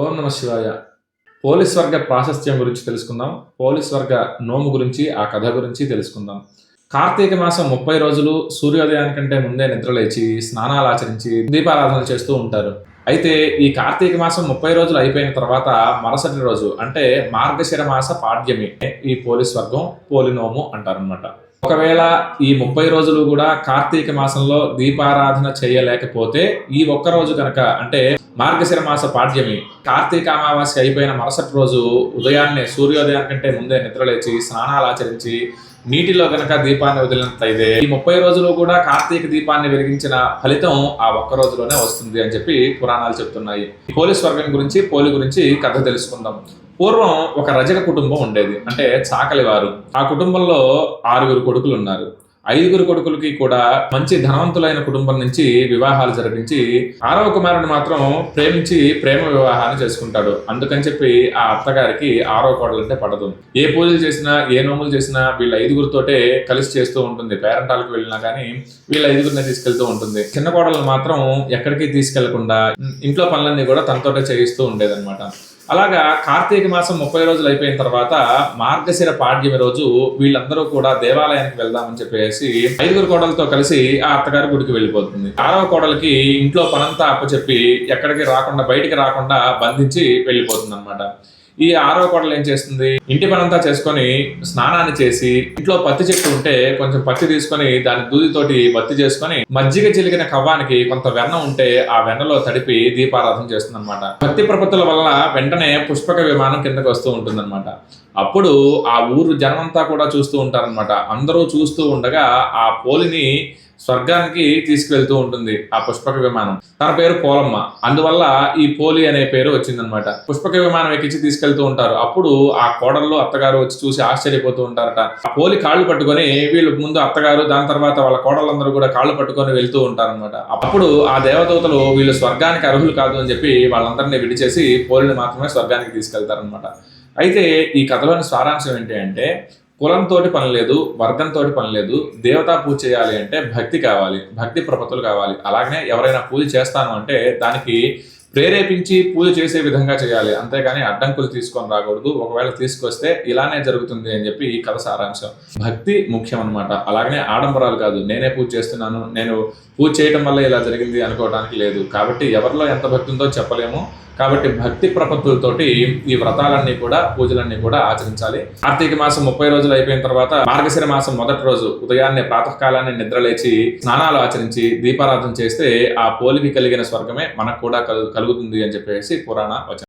ఓం నమ శివాయ. పోలీస్ వర్గ ప్రాశస్త్యం గురించి తెలుసుకుందాం. పోలీస్ వర్గ నోము గురించి ఆ కథ గురించి తెలుసుకుందాం. కార్తీక మాసం ముప్పై రోజులు సూర్యోదయానికంటే ముందే నిద్రలేచి స్నానాలు ఆచరించి దీపారాధన చేస్తూ ఉంటారు. అయితే ఈ కార్తీక మాసం ముప్పై రోజులు అయిపోయిన తర్వాత మరుసటి రోజు అంటే మార్గశిర మాస పాడ్యమి ఈ పోలీస్ వర్గం పోలినోము అంటారనమాట ఒకవేళ ఈ ముప్పై రోజులు కూడా కార్తీక మాసంలో దీపారాధన చేయలేకపోతే ఈ ఒక్క రోజు కనుక అంటే మార్గశిర మాస పాడ్యమి. కార్తీక అమావాస్య అయిపోయిన మరుసటి రోజు ఉదయాన్నే సూర్యోదయం కంటే ముందే నిద్రలేచి స్నానాలు ఆచరించి నీటిలో గనక దీపాన్ని వదిలినట్లయితే ఈ ముప్పై రోజులు కూడా కార్తీక దీపాన్ని వెలిగించిన ఫలితం ఆ ఒక్క రోజులోనే వస్తుంది అని చెప్పి పురాణాలు చెప్తున్నాయి. పోలీస్ వర్గం గురించి పోలి గురించి కథ తెలుసుకుందాం. పూర్వం ఒక రజక కుటుంబం ఉండేది. అంటే చాకలి వారు ఆ కుటుంబంలో ఆరుగురు కొడుకులు ఉన్నారు. ఐదుగురు కొడుకులకి కూడా మంచి ధనవంతులైన కుటుంబం నుంచి వివాహాలు జరిపించి ఆరవ కుమారుని మాత్రం ప్రేమించి ప్రేమ వివాహాన్ని చేసుకుంటాడు. అందుకని చెప్పి ఆ అత్తగారికి ఆరవ కోడలంటే పడదు. ఏ పూజలు చేసినా ఏ నోములు చేసినా వీళ్ళ ఐదుగురితోటే కలిసి చేస్తూ ఉంటుంది. పేరంటాలకు వెళ్ళినా కానీ వీళ్ళ ఐదుగురిని తీసుకెళ్తూ ఉంటుంది. చిన్న కోడలను మాత్రం ఎక్కడికి తీసుకెళ్ళకుండా ఇంట్లో పనులన్నీ కూడా తనతోటే చేయిస్తూ ఉండేదన్నమాట. అలాగా కార్తీక మాసం ముప్పై రోజులు అయిపోయిన తర్వాత మార్గశిర పాడ్యమి రోజు వీళ్ళందరూ కూడా దేవాలయానికి వెళ్దామని చెప్పేసి ఐదుగురు కోడలతో కలిసి ఆ అత్తగారి గుడికి వెళ్ళిపోతుంది. ఆరవ కోడలకి ఇంట్లో పనంతా అప్పచెప్పి ఎక్కడికి రాకుండా బయటికి రాకుండా బంధించి వెళ్ళిపోతుంది అనమాట ఈ ఆరో కోడలు ఏం చేస్తుంది? ఇంటి పనంతా చేసుకొని స్నానాన్ని చేసి ఇంట్లో పత్తి చెట్టు ఉంటే కొంచెం పత్తి తీసుకొని దాని దూదితోటి బత్తి చేసుకొని మజ్జిగ చిలికిన కవ్వానికి కొంత వెన్న ఉంటే ఆ వెన్నలో తడిపి దీపారాధన చేస్తుంది అనమాట భక్తి ప్రపత్తుల వల్ల వెంటనే పుష్పక విమానం కిందకు వస్తూ ఉంటుంది అప్పుడు ఆ ఊరు జనమంతా కూడా చూస్తూ ఉంటారనమాట అందరూ చూస్తూ ఉండగా ఆ పోలిని స్వర్గానికి తీసుకువెళ్తూ ఉంటుంది ఆ పుష్పక విమానం. తన పేరు పోలమ్మ. అందువల్ల ఈ పోలి అనే పేరు వచ్చిందనమాట పుష్పక విమానం ఎక్కించి తీసుకెళ్తూ ఉంటారు. అప్పుడు ఆ కోడల్లో అత్తగారు వచ్చి చూసి ఆశ్చర్యపోతూ ఉంటారట. ఆ పోలి కాళ్ళు పట్టుకొని వీళ్ళు ముందు అత్తగారు దాని తర్వాత వాళ్ళ కోడలందరూ కూడా కాళ్ళు పట్టుకొని వెళ్తూ ఉంటారనమాట అప్పుడు ఆ దేవదూతలు వీళ్ళు స్వర్గానికి అర్హులు కాదు అని చెప్పి వాళ్ళందరినీ విడిచేసి పోలిని మాత్రమే స్వర్గానికి తీసుకెళ్తారనమాట అయితే ఈ కథలోని సారాంశం ఏంటి అంటే కులంతో పని లేదు వర్గంతో పని లేదు దేవతా పూజ చేయాలి అంటే భక్తి కావాలి భక్తి ప్రపత్తులు కావాలి. అలాగనే ఎవరైనా పూజ చేస్తాను అంటే దానికి ప్రేరేపించి పూజ చేసే విధంగా చేయాలి. అంతేగాని అడ్డంకులు తీసుకొని రాకూడదు. ఒకవేళ తీసుకొస్తే ఇలానే జరుగుతుంది అని చెప్పి ఈ కథ సారాంశం. భక్తి ముఖ్యం అనమాట అలాగనే ఆడంబరాలు కాదు. నేనే పూజ చేస్తున్నాను. నేను పూజ చేయటం వల్ల ఇలా జరిగింది అనుకోవడానికి లేదు. కాబట్టి ఎవరిలో ఎంత భక్తి ఉందో చెప్పలేము. కాబట్టి భక్తి ప్రపత్తులతోటి ఈ వ్రతాలన్నీ కూడా పూజలన్నీ కూడా ఆచరించాలి. కార్తీక మాసం ముప్పై రోజులు అయిపోయిన తర్వాత మార్గశిర మాసం మొదటి రోజు ఉదయాన్నే ప్రాతకాలాన్ని నిద్రలేచి స్నానాలు ఆచరించి దీపారాధన చేస్తే ఆ పోలికి కలిగిన స్వర్గమే మనకు కూడా కలుగుతుంది అని చెప్పేసి పురాణ వచనం.